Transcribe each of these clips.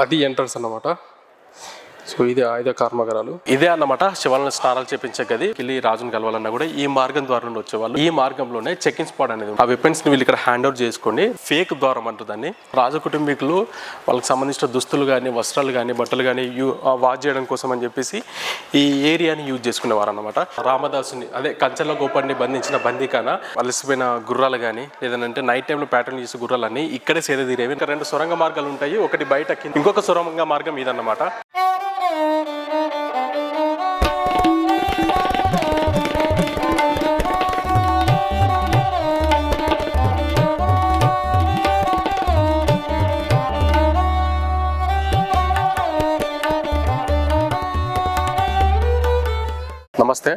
అది ఎంట్రన్స్ అన్నమాట. సో ఇది ఆయుధ కర్మగరాలు. ఇదే అన్నమాట శివాలను స్నానాలు చేపించే గది. వెళ్ళి రాజుని కలవాలన్నా కూడా ఈ మార్గం ద్వారా నుండి వచ్చేవాళ్ళు ఈ మార్గంలోనే చెక్ ఇన్ స్పాట్ అనేది ఆ వెపన్స్ని వీళ్ళు ఇక్కడ హ్యాండ్ ఓవర్ చేసుకొని ఫేక్ ద్వారం అంటారు దాన్ని. రాజ కుటుంబీకులు వాళ్ళకి సంబంధించిన దుస్తులు కానీ వస్త్రాలు కానీ బట్టలు కానీ వాచ్ చేయడం కోసం అని చెప్పేసి ఈ ఏరియాని యూజ్ చేసుకునేవారు అనమాట రామదాసుని అదే కంచెల గోపాన్ని బంధించిన బందీకాన అలసిపోయిన గుర్రాలు కానీ లేదంటే నైట్ టైంలో ప్యాటర్న్ చేసే గుర్రాలన్నీ ఇక్కడే సేద తీరేవి ఇంకా రెండు సొరంగ మార్గాలు ఉంటాయి. ఒకటి బయట ఇంకొక సొరంగ మార్గం ఇదన్నమాట. ನಮಸ್ತೆ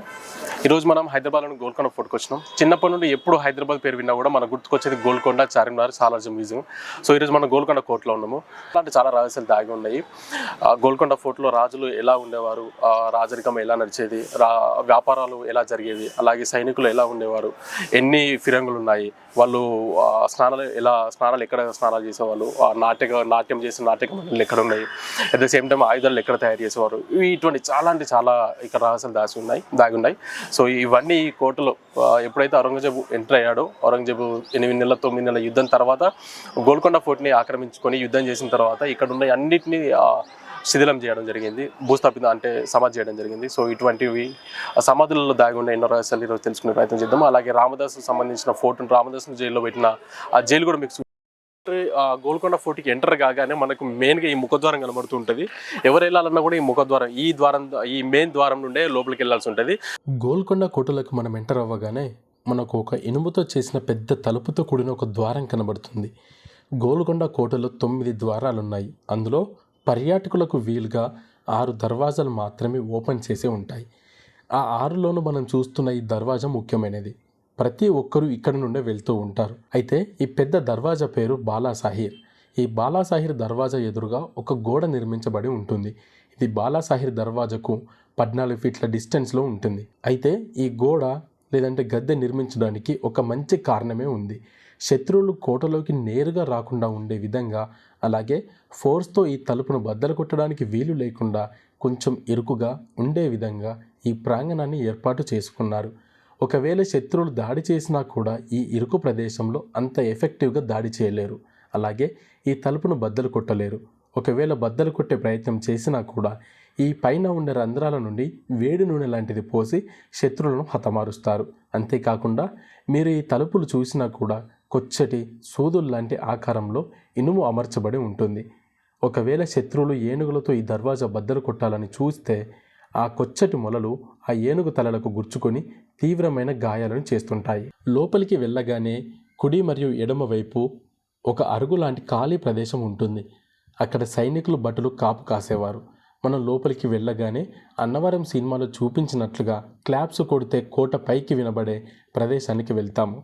ఈరోజు మనం హైదరాబాద్లోని గోల్కొండ ఫోర్ట్కి వచ్చినాం. చిన్నప్పటి నుండి ఎప్పుడు హైదరాబాద్ పేరు విన్నా కూడా మనకు గుర్తుకొచ్చేది గోల్కొండ చార్మినార్ సాలార్జం మ్యూజియం. సో ఈరోజు మనం గోల్కొండ కోర్టులో ఉన్నాము. అలాంటి చాలా రహస్యాలు దాగి ఉన్నాయి. గోల్కొండ ఫోర్ట్లో రాజులు ఎలా ఉండేవారు? రాజరికం ఎలా నడిచేది? రా వ్యాపారాలు ఎలా జరిగేవి? అలాగే సైనికులు ఎలా ఉండేవారు? ఎన్ని ఫిరంగులు ఉన్నాయి? వాళ్ళు స్నానాలు ఎలా స్నానాలు ఎక్కడ స్నానాలు చేసేవాళ్ళు? ఆ, నాట్యం చేసిన నాట్య మండలు ఎక్కడ ఉన్నాయి? అట్ ద సేమ్ టైం ఆయుధాలు ఎక్కడ తయారు చేసేవారు? ఇటువంటి చాలా అంటే చాలా ఇక్కడ రహస్యాలు దాచి ఉన్నాయి దాగి ఉన్నాయి. సో ఇవన్నీ ఈ కోటలో ఎప్పుడైతే ఔరంగజేబు ఎంటర్ అయ్యాడో ఔరంగజేబు ఎనిమిది నెలల తొమ్మిది నెలల యుద్ధం తర్వాత గోల్కొండ ఫోర్ట్ని ఆక్రమించుకొని యుద్ధం చేసిన తర్వాత ఇక్కడ ఉన్న అన్నిటినీ శిథిలం చేయడం జరిగింది భూస్థాపిత అంటే సమాధి చేయడం జరిగింది. సో ఇటువంటివి సమాధులలో దాగి ఉన్న ఎన్నో రహస్యాలు ఈరోజు తెలుసుకునే ప్రయత్నం చేద్దాం. అలాగే రామదాసు సంబంధించిన ఫోర్ట్ రామదాసుని జైల్లో పెట్టిన ఆ జైలు కూడా మీకు గోల్కొండ ఫోర్ట్కి ఎంటర్ కాగానే మనకు మెయిన్గా ఈ ముఖద్వారం కనబడుతూ ఉంటుంది ఎవరు వెళ్ళాలన్నా కూడా ఈ ముఖద్వారం ఈ ద్వారం ఈ మెయిన్ ద్వారం నుండే లోపలికి వెళ్ళాల్సి ఉంటుంది. గోల్కొండ కోటలకు మనం ఎంటర్ అవ్వగానే మనకు ఒక ఇనుముతో చేసిన పెద్ద తలుపుతో కూడిన ఒక ద్వారం కనబడుతుంది. గోల్కొండ కోటలో తొమ్మిది ద్వారాలు ఉన్నాయి అందులో పర్యాటకులకు వీలుగా ఆరు దర్వాజాలు మాత్రమే ఓపెన్ చేసే ఉంటాయి. ఆ ఆరులోనూ మనం చూస్తున్న ఈ దర్వాజా ముఖ్యమైనది. ప్రతి ఒక్కరూ ఇక్కడ నుండే వెళ్తూ ఉంటారు. అయితే ఈ పెద్ద దర్వాజా పేరు బాలాసాహిర్. ఈ బాలాసాహిర్ దర్వాజా ఎదురుగా ఒక గోడ నిర్మించబడి ఉంటుంది. ఇది బాలాసాహిర్ దర్వాజకు పద్నాలుగు ఫీట్ల డిస్టెన్స్లో ఉంటుంది. అయితే ఈ గోడ లేదంటే గద్దె నిర్మించడానికి ఒక మంచి కారణమే ఉంది. శత్రువులు కోటలోకి నేరుగా రాకుండా ఉండే విధంగా అలాగే ఫోర్స్తో ఈ తలుపును బద్దలు కొట్టడానికి వీలు లేకుండా కొంచెం ఇరుకుగా ఉండే విధంగా ఈ ప్రాంగణాన్ని ఏర్పాటు చేసుకున్నారు. ఒకవేళ శత్రువులు దాడి చేసినా కూడా ఈ ఇరుకు ప్రదేశంలో అంత ఎఫెక్టివ్గా దాడి చేయలేరు. అలాగే ఈ తలుపును బద్దలు కొట్టలేరు. ఒకవేళ బద్దలు కొట్టే ప్రయత్నం చేసినా కూడా ఈ పైన ఉండే రంధ్రాల నుండి వేడి నూనె లాంటిది పోసి శత్రువులను హతమారుస్తారు. అంతేకాకుండా మీరు ఈ తలుపులు చూసినా కూడా కొచ్చటి సూదులు లాంటి ఆకారంలో ఇనుము అమర్చబడి ఉంటుంది. ఒకవేళ శత్రువులు ఏనుగులతో ఈ దర్వాజా బద్దలు కొట్టాలని చూస్తే ఆ కొచ్చటి మొలలు ఆ ఏనుగు తలలకు గుచ్చుకొని తీవ్రమైన గాయాలను చేస్తుంటాయి. లోపలికి వెళ్ళగానే కుడి మరియు ఎడమ వైపు ఒక అరుగు లాంటి ఖాళీ ప్రదేశం ఉంటుంది. అక్కడ సైనికులు భటులు కాపు కాసేవారు. మనం లోపలికి వెళ్ళగానే అన్నవరం సినిమాలో చూపించినట్లుగా క్లాప్స్ కొడితే కోట పైకి వినబడే ప్రదేశానికి వెళ్తాము.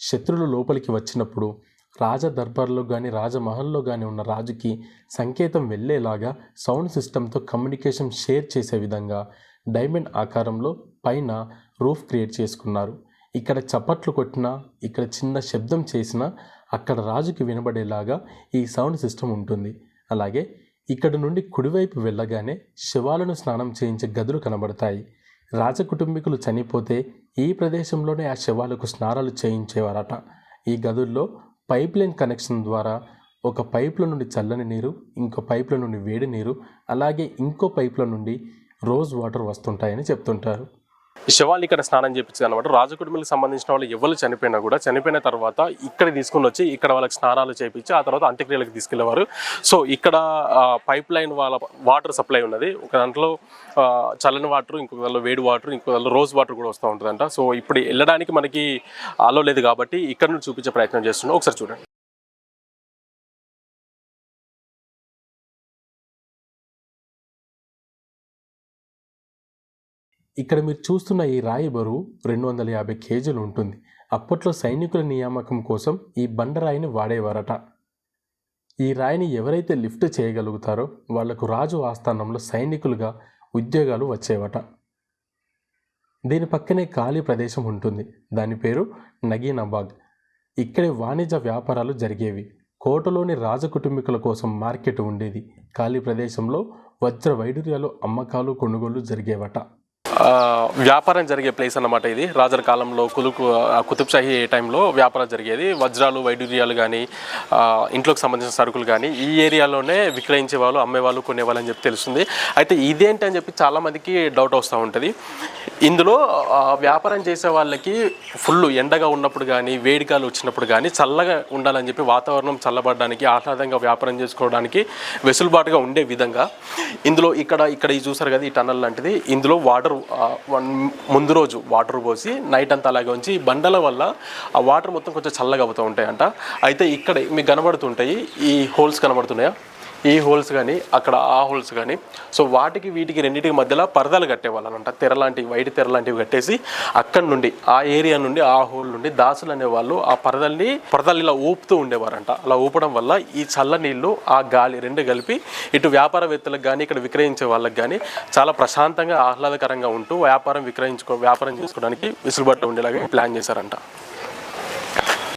శత్రులు లోపలికి వచ్చినప్పుడు రాజ దర్బార్లో కానీ రాజమహల్లో కానీ ఉన్న రాజుకి సంకేతం వెళ్ళేలాగా సౌండ్ సిస్టంతో కమ్యూనికేషన్ షేర్ చేసే విధంగా డైమండ్ ఆకారంలో పైన రూఫ్ క్రియేట్ చేసుకున్నారు. ఇక్కడ చప్పట్లు కొట్టినా ఇక్కడ చిన్న శబ్దం చేసినా అక్కడ రాజుకి వినబడేలాగా ఈ సౌండ్ సిస్టమ్ ఉంటుంది. అలాగే ఇక్కడ నుండి కుడివైపు వెళ్ళగానే శవాలను స్నానం చేయించే గదులు కనబడతాయి. రాజకుటుంబీకులు చనిపోతే ఈ ప్రదేశంలోనే ఆ శవాలకు స్నానాలు చేయించేవారట. ఈ గదుల్లో పైప్ లైన్ కనెక్షన్ ద్వారా ఒక పైప్ల నుండి చల్లని నీరు ఇంకో పైపుల నుండి వేడి నీరు అలాగే ఇంకో పైప్ల నుండి రోజ్ వాటర్ వస్తుంటాయని చెప్తుంటారు. ఈ శవాలు ఇక్కడ స్నానం చేపించారు అనమాట. రాజకుటుంబాలకు సంబంధించిన వాళ్ళు ఎవరు చనిపోయినా కూడా చనిపోయిన తర్వాత ఇక్కడ తీసుకుని వచ్చి ఇక్కడ వాళ్ళకి స్నానాలు చేపించి ఆ తర్వాత అంత్యక్రియలకు తీసుకెళ్ళేవారు. సో ఇక్కడ పైప్ లైన్ వాళ్ళ వాటర్ సప్లై ఉన్నది. ఒక దాంట్లో చల్లని వాటర్ ఇంకొక దాంట్లో వేడి వాటర్ ఇంకొక దాంట్లో రోజ్ వాటర్ కూడా వస్తూ ఉంటుందంట. సో ఇప్పుడు వెళ్ళడానికి మనకి అలో లేదు కాబట్టి ఇక్కడ నుంచి చూపించే ప్రయత్నం చేస్తున్నాం. ఒకసారి చూడండి. ఇక్కడ మీరు చూస్తున్న ఈ రాయి బరువు రెండు వందల యాభై కేజీలు ఉంటుంది. అప్పట్లో సైనికుల నియామకం కోసం ఈ బండరాయిని వాడేవారట. ఈ రాయిని ఎవరైతే లిఫ్ట్ చేయగలుగుతారో వాళ్ళకు రాజు ఆస్థానంలో సైనికులుగా ఉద్యోగాలు వచ్చేవట. దీని పక్కనే ఖాళీ ప్రదేశం ఉంటుంది. దాని పేరు నగీనాబాగ్ ఇక్కడే వాణిజ్య వ్యాపారాలు జరిగేవి. కోటలోని రాజకుటుంబీకుల కోసం మార్కెట్ ఉండేది. ఖాళీ ప్రదేశంలో వజ్ర వైడూర్యాలు అమ్మకాలు కొనుగోలు జరిగేవట. వ్యాపారం జరిగే ప్లేస్ అన్నమాట ఇది. రాజుల కాలంలో కులుకు కుతుబ్షాహి కుతుబ్ షాహీ టైంలో వ్యాపారం జరిగేది. వజ్రాలు వైడూర్యాలు కానీ ఇంట్లోకి సంబంధించిన సరుకులు కానీ ఈ ఏరియాలోనే విక్రయించే వాళ్ళు అమ్మేవాళ్ళు కొనేవాళ్ళు అని చెప్పి తెలుస్తుంది. అయితే ఇదేంటి అని చెప్పి చాలామందికి డౌట్ వస్తూ ఉంటుంది. ఇందులో వ్యాపారం చేసే వాళ్ళకి ఫుల్ ఎండగా ఉన్నప్పుడు కానీ వేడికాలు వచ్చినప్పుడు కానీ చల్లగా ఉండాలని చెప్పి వాతావరణం చల్లబడడానికి ఆహ్లాదంగా వ్యాపారం చేసుకోవడానికి వెసులుబాటుగా ఉండే విధంగా ఇందులో ఇక్కడ ఇక్కడ ఈ చూసారు కదా ఈ టన్నల్ లాంటిది. ఇందులో వాటర్ వన్ ముందు రోజు వాటర్ పోసి నైట్ అంతా అలాగే ఉంచి ఈ బండల వల్ల ఆ వాటర్ మొత్తం కొంచెం చల్లగా అవుతూ ఉంటాయంట. అయితే ఇక్కడ మీకు కనబడుతుంటాయి. ఈ హోల్స్ కనబడుతున్నాయా? ఈ హోల్స్ కానీ అక్కడ ఆ హోల్స్ కానీ. సో వాటికి వీటికి రెండింటికి మధ్యలో పరదాలు కట్టేవాళ్ళనంట తెర లాంటివి వైట్ తెర లాంటివి కట్టేసి అక్కడి నుండి ఆ ఏరియా నుండి ఆ హోల్ నుండి దాసులు అనేవాళ్ళు ఆ పరదల్ని పరదలు ఇలా ఊపుతూ ఉండేవారంట. అలా ఊపడం వల్ల ఈ చల్ల నీళ్ళు ఆ గాలి రెండు కలిపి ఇటు వ్యాపారవేత్తలకు కానీ ఇక్కడ విక్రయించే వాళ్ళకి కానీ చాలా ప్రశాంతంగా ఆహ్లాదకరంగా ఉంటూ వ్యాపారం విక్రయించుకో వ్యాపారం చేసుకోవడానికి విసులుబాటు ఉండేలాగా ప్లాన్ చేశారంట.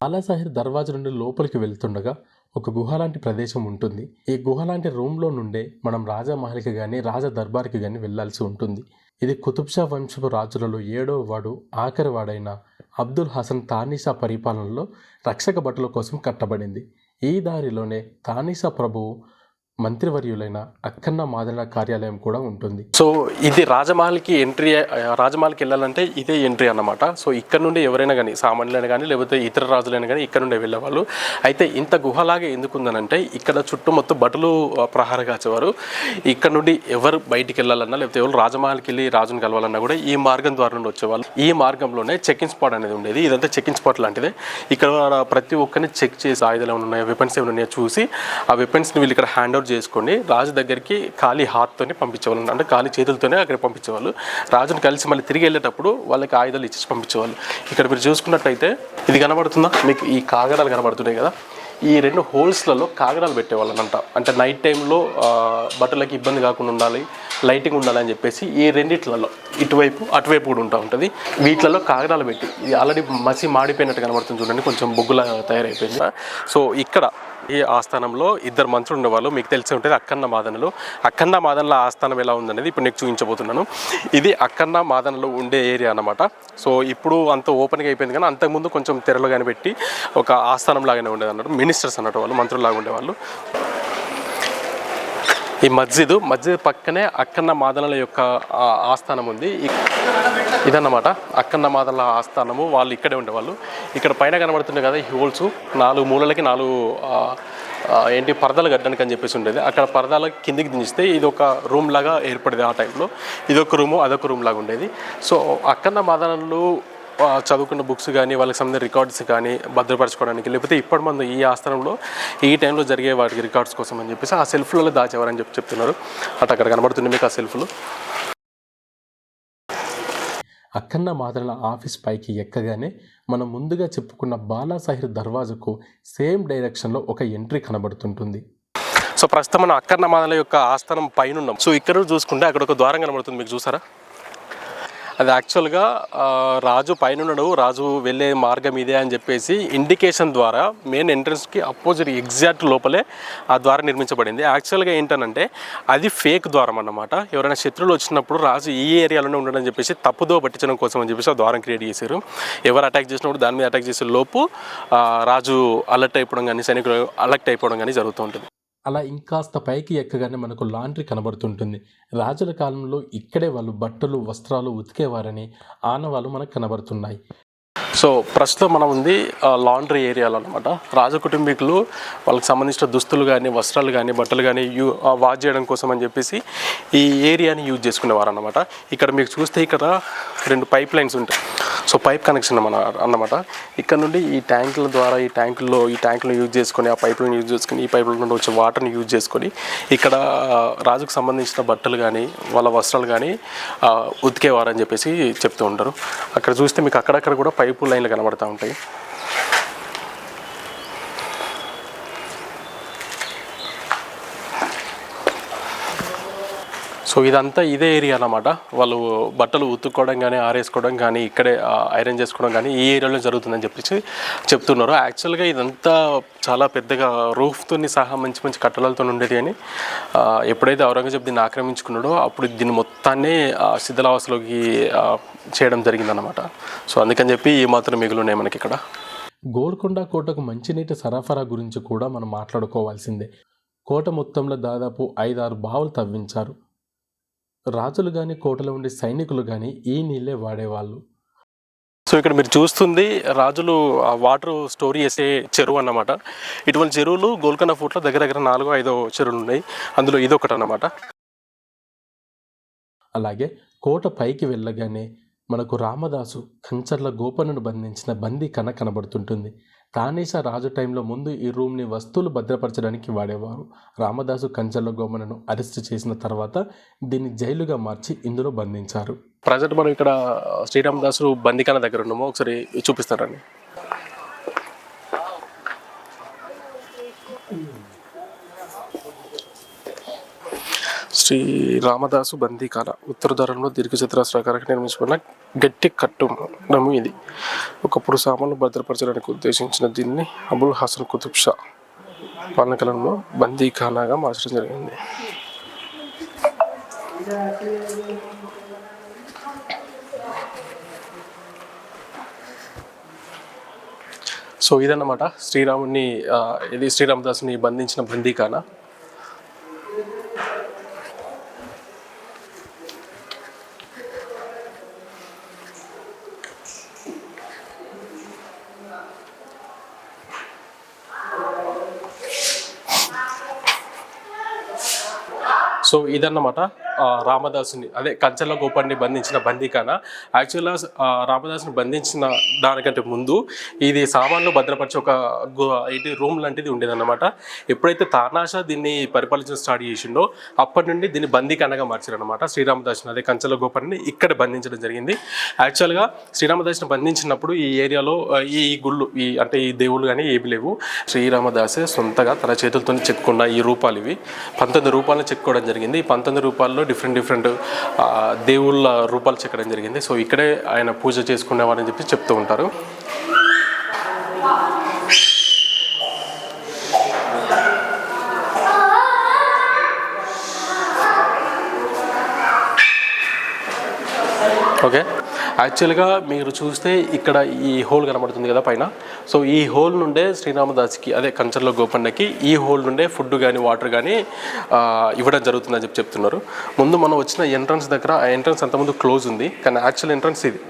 బాలాసాహిర్ దర్వాజా నుండి లోపలికి వెళ్తుండగా ఒక గుహ లాంటి ప్రదేశం ఉంటుంది. ఈ గుహ లాంటి రూమ్లో నుండే మనం రాజమహల్కి కానీ రాజా దర్బార్కి కానీ వెళ్ళాల్సి ఉంటుంది. ఇది కుతుబ్షా వంశపు రాజులలో ఏడవ వాడు ఆఖరి వాడైన అబ్దుల్ హసన్ తానీసా పరిపాలనలో రక్షక భటుల కోసం కట్టబడింది. ఈ దారిలోనే తానీసా ప్రభువు మంత్రివర్యులైన అక్కన్న మాదళ కార్యాలయం కూడా ఉంటుంది. సో ఇది రాజమహల్కి ఎంట్రీ రాజమహల్కి వెళ్ళాలంటే ఇదే ఎంట్రీ అన్నమాట. సో ఇక్కడ నుండి ఎవరైనా కానీ సామాన్యులైనా కానీ లేకపోతే ఇతర రాజులైనా కానీ ఇక్కడ నుండి వెళ్ళేవాళ్ళు. అయితే ఇంత గుహలాగా ఎందుకు ఉందనంటే ఇక్కడ చుట్టూ మొత్తం బట్టలు ప్రహార కాచేవారు ఇక్కడ నుండి ఎవరు బయటికి వెళ్ళాలన్నా లేకపోతే ఎవరు రాజమహల్కి వెళ్ళి రాజుని కలవాలన్నా కూడా ఈ మార్గం ద్వారా నుండి వచ్చేవాళ్ళు. ఈ మార్గంలోనే చెక్ ఇన్ స్పాట్ అనేది ఉండేది. ఇదంతా చెక్ ఇన్ స్పాట్ లాంటిదే. ఇక్కడ ప్రతి ఒక్కరిని చెక్ చేసి ఆయుధాలు ఏమైనా ఉన్నాయో వెపన్స్ ఏమైనా ఉన్నాయో చూసి ఆ వెపన్స్ని వీళ్ళు ఇక్కడ హ్యాండ్ అవుట్ చేసుకొని రాజు దగ్గరికి ఖాళీ హాత్తోనే పంపించేవాళ్ళు అంటే ఖాళీ చేతులతోనే అక్కడ పంపించేవాళ్ళు. రాజుని కలిసి మళ్ళీ తిరిగి వెళ్ళేటప్పుడు వాళ్ళకి ఆయుధాలు ఇచ్చేసి పంపించేవాళ్ళు. ఇక్కడ మీరు చూసుకున్నట్టయితే ఇది కనబడుతుందా? మీకు ఈ కాగడాలు కనబడుతున్నాయి కదా. ఈ రెండు హోల్స్లలో కాగడాలు పెట్టేవాళ్ళనంట. అంటే నైట్ టైంలో బట్టలకి ఇబ్బంది కాకుండా ఉండాలి లైటింగ్ ఉండాలి అని చెప్పేసి ఈ రెండిట్లలో ఇటువైపు అటువైపు కూడా ఉంటా ఉంటుంది. వీటిలలో కాగడాలు పెట్టి ఇది ఆల్రెడీ మసి మాడిపోయినట్టు కనబడుతుంది చూడండి కొంచెం బొగ్గులా తయారైపోయింది. సో ఇక్కడ ఈ ఆస్థానంలో ఇద్దరు మంత్రులు ఉండేవాళ్ళు. మీకు తెలిసి ఉంటుంది అక్కన్న మాదనలు. అక్కన్న మాదనల ఆస్థానం ఎలా ఉందనేది ఇప్పుడు నేను చూపించబోతున్నాను. ఇది అక్కన్న మాదనలో ఉండే ఏరియా అన్నమాట. సో ఇప్పుడు అంత ఓపెన్గా అయిపోయింది కానీ అంతకుముందు కొంచెం తెరలు కానీ పెట్టి ఒక ఆస్థానం లాగానే ఉండేది అన్నట్టు మినిస్టర్స్ అన్నట్టు వాళ్ళు మంత్రులు లాగా ఉండేవాళ్ళు. ఈ మస్జిద్ మస్జిద్ పక్కనే అక్కన్న మాదనల యొక్క ఆస్థానం ఉంది ఇదన్నమాట అక్కన్న మాదనల ఆస్థానము. వాళ్ళు ఇక్కడే ఉండేవాళ్ళు. ఇక్కడ పైన కనబడుతుండే కదా ఈ హోల్స్ నాలుగు మూలలకి నాలుగు ఏంటి పరదాలు కట్టడానికి అని చెప్పేసి ఉండేది. అక్కడ పరదాల కిందికి దించితే ఇది ఒక రూమ్ లాగా ఏర్పడేది ఆ టైంలో. ఇదొక రూము అదొక రూమ్ లాగా ఉండేది. సో అక్కన్న మాదనలు చదువుకున్న బుక్స్ కానీ వాళ్ళకి సంబంధించిన రికార్డ్స్ కానీ భద్రపరచుకోవడానికి లేకపోతే ఇప్పటి మంది ఈ ఆస్థానంలో ఈ టైంలో జరిగే వాటికి రికార్డ్స్ కోసం అని చెప్పేసి ఆ సెల్ఫ్లలో దాచేవారని చెప్పి చెప్తున్నారు. అటు అక్కడ కనబడుతుంది మీకు ఆ సెల్ఫ్లు అక్కన్న మాదనల ఆఫీస్ పైకి ఎక్కగానే మనం ముందుగా చెప్పుకున్న బాలాసాహిర్ దర్వాజకు సేమ్ డైరెక్షన్లో ఒక ఎంట్రీ కనబడుతుంటుంది. సో ప్రస్తుతం మనం అక్కర్ణ మాదల యొక్క ఆస్థానం పైన ఉన్నాం సో ఇక్కడ చూసుకుంటే అక్కడ ఒక ద్వారం కనబడుతుంది. మీకు చూసారా? అది యాక్చువల్గా రాజు పైన రాజు వెళ్ళే మార్గం ఇదే అని చెప్పేసి ఇండికేషన్ ద్వారా మెయిన్ ఎంట్రన్స్కి అపోజిట్ ఎగ్జాక్ట్ లోపలే ఆ ద్వారం నిర్మించబడింది. యాక్చువల్గా ఏంటనంటే అది ఫేక్ ద్వారం అన్నమాట. ఎవరైనా శత్రువులు వచ్చినప్పుడు రాజు ఈ ఏరియాలోనే ఉండడం చెప్పేసి తప్పుదో పట్టించడం కోసం అని చెప్పేసి ఆ ద్వారం క్రియేట్ చేశారు. ఎవరు అటాక్ చేసినప్పుడు దాని మీద అటాక్ చేసే లోపు రాజు అలర్ట్ అయిపోవడం కానీ సైనికులు అలర్ట్ అయిపోవడం కానీ జరుగుతూ ఉంటుంది. అలా ఇంకాస్త పైకి ఎక్కగానే మనకు లాండ్రీ కనబడుతుంటుంది. రాజుల కాలంలో ఇక్కడే వాళ్ళు బట్టలు వస్త్రాలు ఉతికేవారని ఆనవాళ్ళు మనకు కనబడుతున్నాయి. సో ప్రస్తుతం మనం ఉంది లాండ్రీ ఏరియాలో అనమాట రాజ కుటుంబీకులు వాళ్ళకి సంబంధించిన దుస్తులు కానీ వస్త్రాలు కానీ బట్టలు కానీ యూ వాష్ చేయడం కోసం అని చెప్పేసి ఈ ఏరియాని యూజ్ చేసుకునేవారు అనమాట ఇక్కడ మీకు చూస్తే ఇక్కడ రెండు పైప్ లైన్స్ ఉంటాయి. సో పైప్ కనెక్షన్ మన అన్నమాట. ఇక్కడ నుండి ఈ ట్యాంకుల ద్వారా ఈ ట్యాంకుల్లో ఈ ట్యాంకులను యూజ్ చేసుకొని ఆ పైపులను యూజ్ చేసుకొని ఈ పైపుల నుండి వచ్చే వాటర్ని యూజ్ చేసుకొని ఇక్కడ రాజుకు సంబంధించిన బట్టలు కానీ వాళ్ళ వస్త్రాలు కానీ ఉతికేవారని చెప్పేసి చెప్తూ ఉంటారు. అక్కడ చూస్తే మీకు అక్కడక్కడ కూడా పైపు లైన్లు కనబడతా ఉంటాయి. సో ఇదంతా ఇదే ఏరియా అన్నమాట. వాళ్ళు బట్టలు ఉతుక్కోవడం కానీ ఆరేసుకోవడం కానీ ఇక్కడే ఐరన్ చేసుకోవడం కానీ ఈ ఏరియాలో జరుగుతుందని చెప్పేసి చెప్తున్నారు. యాక్చువల్గా ఇదంతా చాలా పెద్దగా రూఫ్తో సహా మంచి మంచి కట్టడాలతో ఉండేది అని ఎప్పుడైతే ఔరంగజేబ్ దీన్ని ఆక్రమించుకున్నాడో అప్పుడు దీన్ని మొత్తాన్ని శిథిలావస్థలోకి చేయడం జరిగిందనమాట సో అందుకని చెప్పి ఈ మాత్రం మిగులు ఉన్నాయి మనకి ఇక్కడ. గోల్కొండ కోటకు మంచినీటి సరఫరా గురించి కూడా మనం మాట్లాడుకోవాల్సిందే. కోట మొత్తంలో దాదాపు ఐదారు బావులు తవ్వించారు. రాజులు కానీ కోటలో ఉండే సైనికులు కానీ ఈ నీళ్ళే వాడేవాళ్ళు. సో ఇక్కడ మీరు చూస్తుంది రాజులు ఆ వాటర్ స్టోర్ చేసే చెరువు అన్నమాట. ఇటువంటి చెరువులు గోల్కొండ ఫోర్ట్లో దగ్గర దగ్గర నాలుగో ఐదో చెరువులు ఉన్నాయి. అందులో ఇది ఒకటి అన్నమాట. అలాగే కోట పైకి వెళ్ళగానే మనకు రామదాసు కంచర్ల గోపన్నను బంధించిన బందీ కన కనబడుతుంటుంది. తానేషా రాజు టైంలో ముందు ఈ రూమ్ని వస్తువులు భద్రపరచడానికి వాడేవారు. రామదాసు కంచర్ల గోమనను అరెస్ట్ చేసిన తర్వాత దీన్ని జైలుగా మార్చి ఇందులో బంధించారు. ప్రజెంట్ మనం ఇక్కడ శ్రీరామదాసు బందికాన దగ్గర ఉన్నాము. ఒకసారి చూపిస్తారండి శ్రీ రామదాసు బందీకాన ఉత్తర ద్వారంలో దీర్ఘచతురాస్రాకారంగా నిర్మించబడిన గట్టి కట్టడము ఇది. ఒకప్పుడు సామాన్లు భద్రపరచడానికి ఉద్దేశించిన దీన్ని అబుల్ హసన్ కుతుబ్ షా పాలనకాలంలో బందీఖానాగా మార్చడం జరిగింది. సో ఇదన్నమాట శ్రీరాముని ఇది శ్రీరామదాసుని బంధించిన బందీఖానా. సో ఇదన్నమాట. రామదాసుని అదే కంచెల గోపాన్ని బంధించిన బందీకాన. యాక్చువల్గా రామదాసుని బంధించిన దానికంటే ముందు ఇది సామాన్లు భద్రపరిచే ఒక ఏంటి రూమ్ లాంటిది ఉండేదన్నమాట. ఎప్పుడైతే తానాషా దీన్ని పరిపాలించడం స్టార్ట్ చేసిండో అప్పటి నుండి దీన్ని బందీకానగా మార్చారనమాట శ్రీరామదాసుని అదే కంచెల గోపాన్ని ఇక్కడ బంధించడం జరిగింది. యాక్చువల్గా శ్రీరామదాసుని బంధించినప్పుడు ఈ ఏరియాలో ఈ గుళ్ళు ఈ అంటే ఈ దేవుళ్ళు కానీ ఏమి లేవు. శ్రీరామదాసే సొంతగా తన చేతులతో చెక్కున్న ఈ రూపాలు ఇవి. పంతొమ్మిది రూపాలను చెక్కుకోవడం జరిగింది. ఈ పంతొమ్మిది రూపాల్లో డిఫరెంట్ డిఫరెంట్ దేవుళ్ళ రూపాలు చెక్కడం జరిగింది. సో ఇక్కడే ఆయన పూజ చేసుకునేవారని చెప్పి చెప్తూ ఉంటారు. ఓకే. యాక్చువల్గా మీరు చూస్తే ఇక్కడ ఈ హోల్ కనబడుతుంది కదా పైన. సో ఈ హోల్ నుండే శ్రీరామదాస్కి అదే కంచర్ల గోపన్నకి ఈ హోల్ నుండే ఫుడ్ కానీ వాటర్ కానీ ఇవ్వడం జరుగుతుందని చెప్పి చెప్తున్నారు. ముందు మనం వచ్చిన ఎంట్రన్స్ దగ్గర ఆ ఎంట్రన్స్ అంతకుముందు క్లోజ్ ఉంది. కానీ యాక్చువల్ ఎంట్రన్స్ ఇది.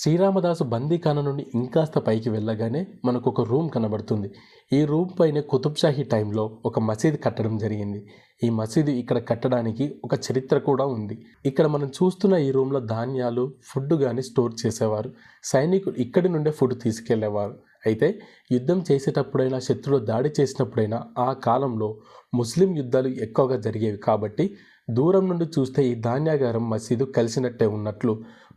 శ్రీరామదాసు బందీఖాన నుండి ఇంకాస్త పైకి వెళ్ళగానే మనకు ఒక రూమ్ కనబడుతుంది. ఈ రూమ్ పైన కుతుబ్షాహీ టైంలో ఒక మసీదు కట్టడం జరిగింది. ఈ మసీదు ఇక్కడ కట్టడానికి ఒక చరిత్ర కూడా ఉంది. ఇక్కడ మనం చూస్తున్న ఈ రూమ్లో ధాన్యాలు ఫుడ్ కానీ స్టోర్ చేసేవారు. సైనికులు ఇక్కడి నుండే ఫుడ్ తీసుకెళ్ళేవారు. అయితే యుద్ధం చేసేటప్పుడైనా శత్రువులు దాడి చేసినప్పుడైనా ఆ కాలంలో ముస్లిం యుద్ధాలు ఎక్కువగా జరిగేవి. కాబట్టి దూరం నుండి చూస్తే ఈ ధాన్యాగారం మసీదు కలిసినట్టే ఉన్నట్లు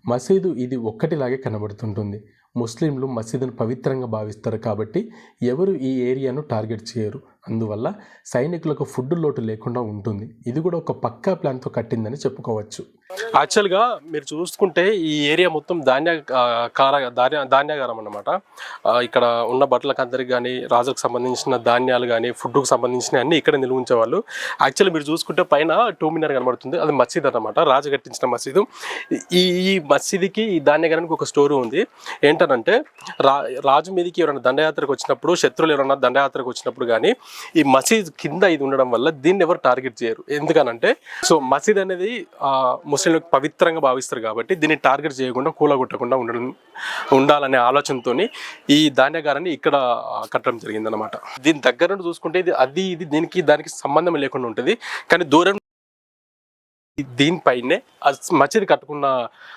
మసీదు ఇది ఒక్కటిలాగే కనబడుతుంటుంది. ముస్లింలు మసీదును పవిత్రంగా భావిస్తారు కాబట్టి ఎవరు ఈ ఏరియాను టార్గెట్ చేయరు. అందువల్ల సైనికులకు ఫుడ్ లోటు లేకుండా ఉంటుంది. ఇది కూడా ఒక పక్కా ప్లాన్తో కట్టిందని చెప్పుకోవచ్చు. యాక్చువల్గా మీరు చూసుకుంటే ఈ ఏరియా మొత్తం ధాన్య కార ధాన్య ధాన్యాగారం అన్నమాట. ఇక్కడ ఉన్న బట్టలకు అందరికి కానీ రాజుకు సంబంధించిన ధాన్యాలు కానీ ఫుడ్కు సంబంధించిన అన్ని ఇక్కడ నిల్వ ఉంచేవాళ్ళు యాక్చువల్లీ మీరు చూసుకుంటే పైన టూ మినర్ కనబడుతుంది. అది మసీద్ అన్నమాట. రాజు కట్టించిన మసీదు. ఈ ఈ మసీదుకి ఈ ధాన్యాగారానికి ఒక స్టోరీ ఉంది. ఏంటనంటే రా రాజు మీదకి ఎవరైనా దండయాత్రకు వచ్చినప్పుడు శత్రువులు ఎవరైనా దండయాత్రకు వచ్చినప్పుడు కానీ ఈ మసీద్ కింద ఇది ఉండడం వల్ల దీన్ని ఎవరు టార్గెట్ చేయరు. ఎందుకనంటే సో మసీద్ అనేది ముస్లింలకు పవిత్రంగా భావిస్తారు కాబట్టి దీన్ని టార్గెట్ చేయకుండా కూలగొట్టకుండా ఉండడం ఉండాలనే ఆలోచనతో ఈ ధాన్యగారాన్ని ఇక్కడ కట్టడం జరిగిందనమాట దీని దగ్గర నుండి చూసుకుంటే ఇది అది ఇది దీనికి దానికి సంబంధం లేకుండా ఉంటుంది. కానీ దూరం దీనిపైనే ఆ మసీద్ కట్టుకున్న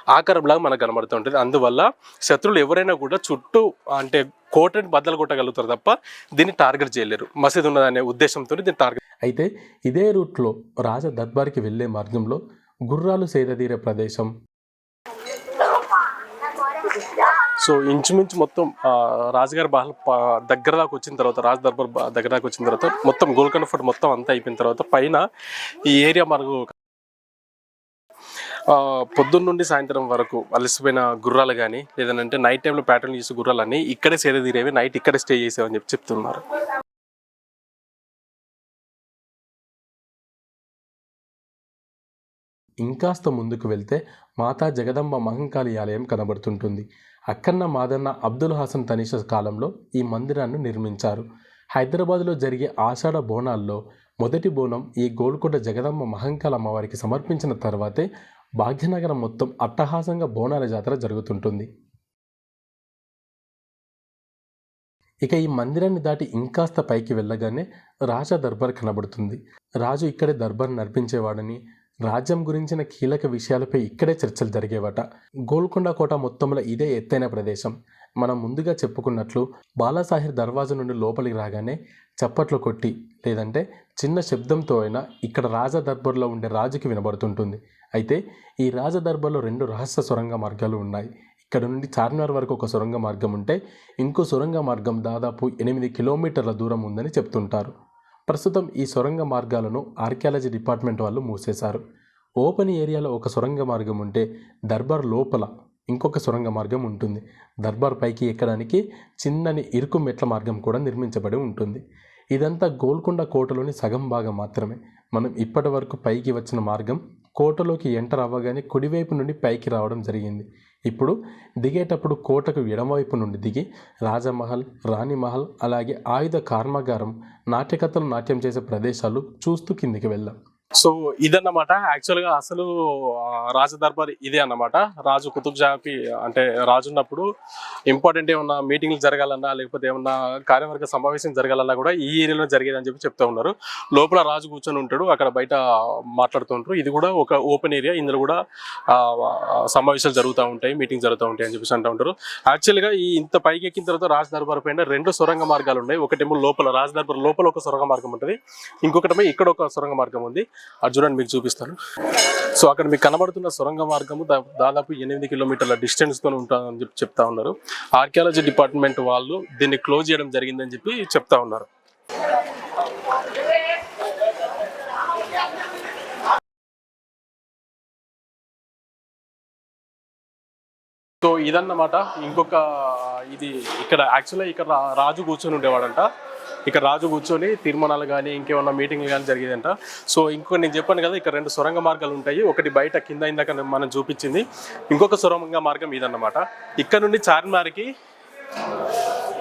ఆకారంలాగా మనకు కనబడుతూ ఉంటుంది. అందువల్ల శత్రువులు ఎవరైనా కూడా చుట్టూ అంటే కోటని బద్దలు కొట్టగలుగుతారు తప్ప దీన్ని టార్గెట్ చేయలేరు. మసీద్ ఉన్నదనే ఉద్దేశంతో దీన్ని టార్గెట్ అయితే ఇదే రూట్లో రాజ దర్బార్కి వెళ్ళే మార్గంలో గుర్రాలు సేదతీరే ప్రదేశం. సో ఇంచుమించు మొత్తం రాజుగారి బాహల ప- దగ్గర దాకా వచ్చిన తర్వాత రాజు దర్బార్ దగ్గర దాకా వచ్చిన తర్వాత మొత్తం గోల్కొండ ఫోర్ట్ మొత్తం అంతా అయిపోయిన తర్వాత పైన ఈ ఏరియా మనకు పొద్దున్న నుండి సాయంత్రం వరకు అలసిపోయిన గుర్రాలు కానీ లేదంటే నైట్ టైంలో ప్యాటర్న్ చేసే గుర్రాలన్నీ ఇక్కడే సేద తీరేవి నైట్ ఇక్కడే స్టే చేసేవని చెప్పి చెప్తున్నారు. ఇంకాస్త ముందుకు వెళ్తే మాతా జగదంబ మహంకాళి ఆలయం కనబడుతుంటుంది. అక్కన్న మాదన్న అబ్దుల్ హాసన్ తనీష కాలంలో ఈ మందిరాన్ని నిర్మించారు. హైదరాబాద్లో జరిగే ఆషాఢ బోనాల్లో మొదటి బోనం ఈ గోల్కొండ జగదమ్మ మహంకాళ అమ్మవారికి సమర్పించిన తర్వాతే భాగ్యనగరం మొత్తం అట్టహాసంగా బోనాల జాతర జరుగుతుంటుంది. ఇక ఈ మందిరాన్ని దాటి ఇంకాస్త పైకి వెళ్ళగానే రాజా దర్బార్ కనబడుతుంది. రాజు ఇక్కడే దర్బార్ నడిపించేవాడని రాజ్యం గురించిన కీలక విషయాలపై ఇక్కడే చర్చలు జరిగేవట. గోల్కొండ కోట మొత్తంలో ఇదే ఎత్తైన ప్రదేశం. మనం ముందుగా చెప్పుకున్నట్లు బాలాసాహిర్ దర్వాజా నుండి లోపలికి రాగానే చప్పట్లు కొట్టి లేదంటే చిన్న శబ్దంతో అయినా ఇక్కడ రాజా దర్బార్లో ఉండే రాజుకి వినబడుతుంటుంది. అయితే ఈ రాజదర్బార్లో రెండు రహస్య సొరంగ మార్గాలు ఉన్నాయి. ఇక్కడ నుండి చార్మినార్ వరకు ఒక సొరంగ మార్గం ఉంటే ఇంకో సొరంగ మార్గం దాదాపు ఎనిమిది కిలోమీటర్ల దూరం ఉందని చెప్తుంటారు. ప్రస్తుతం ఈ సొరంగ మార్గాలను ఆర్కియాలజీ డిపార్ట్మెంట్ వాళ్ళు మూసేశారు. ఓపెన్ ఏరియాలో ఒక సొరంగ మార్గం ఉంటే దర్బార్ లోపల ఇంకొక సొరంగ మార్గం ఉంటుంది. దర్బార్ పైకి ఎక్కడానికి చిన్నని ఇరుకు మెట్ల మార్గం కూడా నిర్మించబడి ఉంటుంది. ఇదంతా గోల్కొండ కోటలోని సగం భాగం మాత్రమే. మనం ఇప్పటి వరకు పైకి వచ్చిన మార్గం కోటలోకి ఎంటర్ అవ్వగానే కుడివైపు నుండి పైకి రావడం జరిగింది. ఇప్పుడు దిగేటప్పుడు కోటకు ఎడమవైపు నుండి దిగి రాజమహల్ రాణిమహల్ అలాగే ఆయుధ కర్మాగారం నాట్యకథలు నాట్యం చేసే ప్రదేశాలు చూస్తూ కిందికి వెళ్ళాం సో ఇదన్నమాట. యాక్చువల్గా అసలు రాజ దర్బార్ ఇదే అన్నమాట. రాజు కుతుబ్ జాపి అంటే రాజు ఉన్నప్పుడు ఇంపార్టెంట్ ఏమన్నా మీటింగ్లు జరగాలన్నా లేకపోతే ఏమన్నా కార్యవర్గ సమావేశం జరగాలన్నా కూడా ఈ ఏరియాలో జరిగేదని చెప్పి చెప్తా ఉన్నారు. లోపల రాజు కూర్చొని ఉంటాడు అక్కడ బయట మాట్లాడుతుంటారు ఇది కూడా ఒక ఓపెన్ ఏరియా. ఇందులో కూడా సమావేశాలు జరుగుతూ ఉంటాయి మీటింగ్ జరుగుతూ ఉంటాయి అని చెప్పేసి అంటూ ఉంటారు. యాక్చువల్గా ఈ ఇంత పైకి ఎక్కిన తర్వాత రాజ దర్బార్ పైన రెండు సొరంగ మార్గాలు ఉన్నాయి. ఒకటేమో లోపల రాజ దర్బార్ లోపల ఒక సొరంగ మార్గం ఉంటుంది. ఇంకొకటేమో ఇక్కడ ఒక సొరంగ మార్గం ఉంది. అది చూడండి మీకు చూపిస్తాను. సో అక్కడ మీకు కనబడుతున్న సొరంగ మార్గము దాదాపు ఎనిమిది కిలోమీటర్ల డిస్టెన్స్తో ఉంటుందని చెప్పి చెప్తా ఉన్నారు. ఆర్కియాలజీ డిపార్ట్మెంట్ వాళ్ళు దీన్ని క్లోజ్ చేయడం జరిగిందని చెప్పి చెప్తా ఉన్నారు. సో ఇదన్నమాట. ఇంకొక ఇది ఇక్కడ యాక్చువల్గా ఇక్కడ రాజు కూర్చొని ఉండేవాడంట. ఇక్కడ రాజు కూర్చొని తీర్మానాలు కానీ ఇంకేమన్నా మీటింగ్లు కానీ జరిగేదంట. సో ఇంకో నేను చెప్పాను కదా ఇక్కడ రెండు సొరంగ మార్గాలు ఉంటాయి. ఒకటి బయట కింద ఇందాక మనం చూపించింది. ఇంకొక సొరంగ మార్గం ఇదన్నమాట. ఇక్కడ నుండి చార్మినార్కి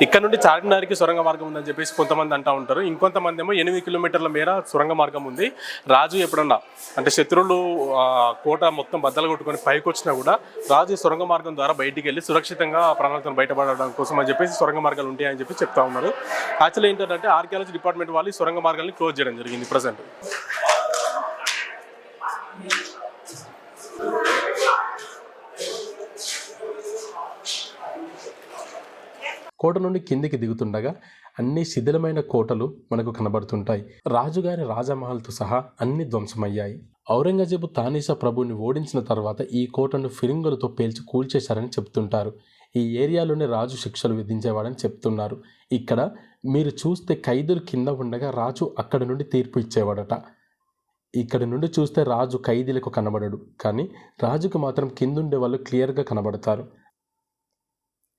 ఇక్కడ నుండి చార్మినార్కి సొరంగ మార్గం ఉందని చెప్పేసి కొంతమంది అంటా ఉంటారు. ఇంకొంతమంది ఏమో ఎనిమిది కిలోమీటర్ల మేర సొరంగ మార్గం ఉంది. రాజు ఎప్పుడన్నా అంటే శత్రువులు కోట మొత్తం బద్దలు కొట్టుకొని పైకి వచ్చినా కూడా రాజు సొరంగ మార్గం ద్వారా బయటికి వెళ్ళి సురక్షితంగా ప్రాణాలతో బయటపడడం కోసం అని చెప్పేసి సొరంగ మార్గాలు ఉంటాయని చెప్పి చెప్తా ఉన్నారు. యాక్చువల్లీ ఏంటంటే ఆర్కియాలజీ డిపార్ట్మెంట్ వాళ్ళు సొరంగ మార్గాల్ని క్లోజ్ చేయడం జరిగింది ప్రజెంట్. కోట నుండి కిందికి దిగుతుండగా అన్ని శిథిలమైన కోటలు మనకు కనబడుతుంటాయి. రాజుగారి రాజమహల్తో సహా అన్ని ధ్వంసమయ్యాయి. ఔరంగజేబు తానీషా ప్రభుని ఓడించిన తర్వాత ఈ కోటను ఫిరింగులతో పేల్చి కూల్చేశారని చెప్తుంటారు. ఈ ఏరియాలోనే రాజు శిక్షలు విధించేవాడని చెప్తున్నారు. ఇక్కడ మీరు చూస్తే ఖైదులు కింద ఉండగా రాజు అక్కడి నుండి తీర్పు ఇచ్చేవాడట. ఇక్కడి నుండి చూస్తే రాజు ఖైదీలకు కనబడడు. కానీ రాజుకు మాత్రం కిందుండే వాళ్ళు క్లియర్గా కనబడతారు.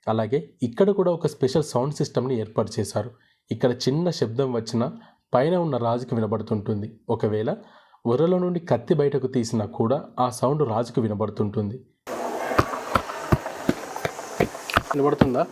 అలాగే ఇక్కడ కూడా ఒక స్పెషల్ సౌండ్ సిస్టమ్ని ఏర్పాటు చేశారు. ఇక్కడ చిన్న శబ్దం వచ్చినా పైన ఉన్న రాజుకి వినబడుతుంటుంది. ఒకవేళ ఉర్రలో నుండి కత్తి బయటకు తీసినా కూడా ఆ సౌండ్ రాజుకు వినబడుతుంటుంది. వినబడుతుందా?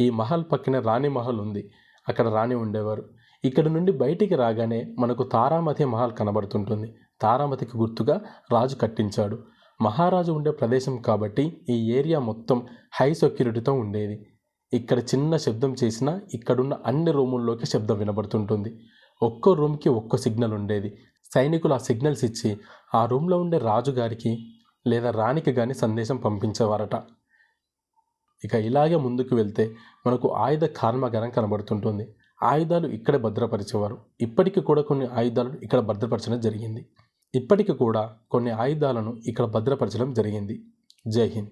ఈ మహల్ పక్కన రాణి మహల్ ఉంది. అక్కడ రాణి ఉండేవారు. ఇక్కడ నుండి బయటికి రాగానే మనకు తారామతి మహల్ కనబడుతుంటుంది. తారామతికి గుర్తుగా రాజు కట్టించాడు. మహారాజు ఉండే ప్రదేశం కాబట్టి ఈ ఏరియా మొత్తం హై సెక్యూరిటీతో ఉండేది. ఇక్కడ చిన్న శబ్దం చేసినా ఇక్కడున్న అన్ని రూముల్లోకి శబ్దం వినబడుతుంటుంది. ఒక్కో రూమ్కి ఒక్కో సిగ్నల్ ఉండేది. సైనికులు ఆ సిగ్నల్స్ ఇచ్చి ఆ రూమ్లో ఉండే రాజుగారికి లేదా రాణికి కానీ సందేశం పంపించేవారట. ఇక ఇలాగే ముందుకు వెళ్తే మనకు ఆయుధ కర్మాగారం కనబడుతుంటుంది. ఆయుధాలు ఇక్కడే భద్రపరిచేవారు. ఇప్పటికీ కూడా కొన్ని ఆయుధాలు ఇక్కడ భద్రపరచడం జరిగింది. ఇప్పటికి కూడా కొన్ని ఆయుధాలను ఇక్కడ భద్రపరచడం జరిగింది. జై హింద్.